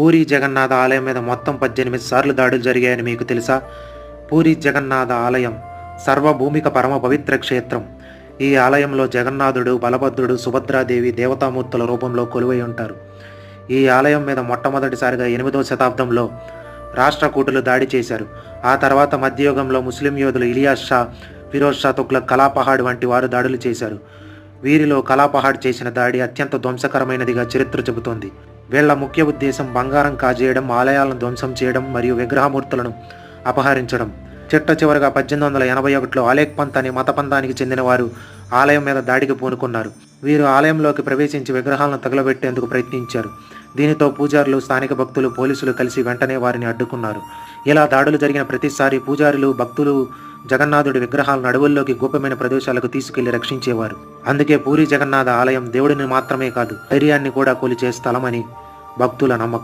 పూరి జగన్నాథ ఆలయం మీద మొత్తం పద్దెనిమిది సార్లు దాడులు జరిగాయని మీకు తెలుసా? పూరి జగన్నాథ ఆలయం సర్వభూమిక పరమ పవిత్ర క్షేత్రం. ఈ ఆలయంలో జగన్నాథుడు బలభద్రుడు సుభద్రాదేవి దేవతామూర్తుల రూపంలో కొలువై ఉంటారు. ఈ ఆలయం మీద మొట్టమొదటిసారిగా ఎనిమిదవ శతాబ్దంలో రాష్ట్రకూటులు దాడి చేశారు. ఆ తర్వాత మధ్యయుగంలో ముస్లిం యోధులు ఇలియాస్ షా ఫిరోజ్ షా తుగ్లక్ కలాపహాడ్ వంటి వారు దాడులు చేశారు. వీరిలో కలాపహాడ్ చేసిన దాడి అత్యంత ధ్వంసకరమైనదిగా చరిత్ర చెబుతోంది. వీళ్ళ ముఖ్య ఉద్దేశం బంగారం కాజేయడం ఆలయాలను ధ్వంసం చేయడం మరియు విగ్రహమూర్తులను అపహరించడం. చిట్ట చివరగా పద్దెనిమిది వందల ఎనభై ఒకటిలో అలేక్ పంత్ అనే మత పంథానికి చెందిన వారు ఆలయం మీద దాడికి పూనుకున్నారు. వీరు ఆలయంలోకి ప్రవేశించి విగ్రహాలను తగలబెట్టేందుకు ప్రయత్నించారు. దీనితో పూజారులు స్థానిక భక్తులు పోలీసులు కలిసి వెంటనే వారిని అడ్డుకున్నారు. ఇలా దాడులు జరిగిన ప్రతిసారి పూజారులు భక్తులు జగన్నాథుడి విగ్రహాలను అడవుల్లోకి గోప్యమైన ప్రదేశాలకు తీసుకెళ్ళి రక్షించేవారు. అందుకే పూరి జగన్నాథ ఆలయం దేవుడిని మాత్రమే కాదు ధైర్యాన్ని కూడా కొలిచే స్థలమని భక్తుల నమ్మకం.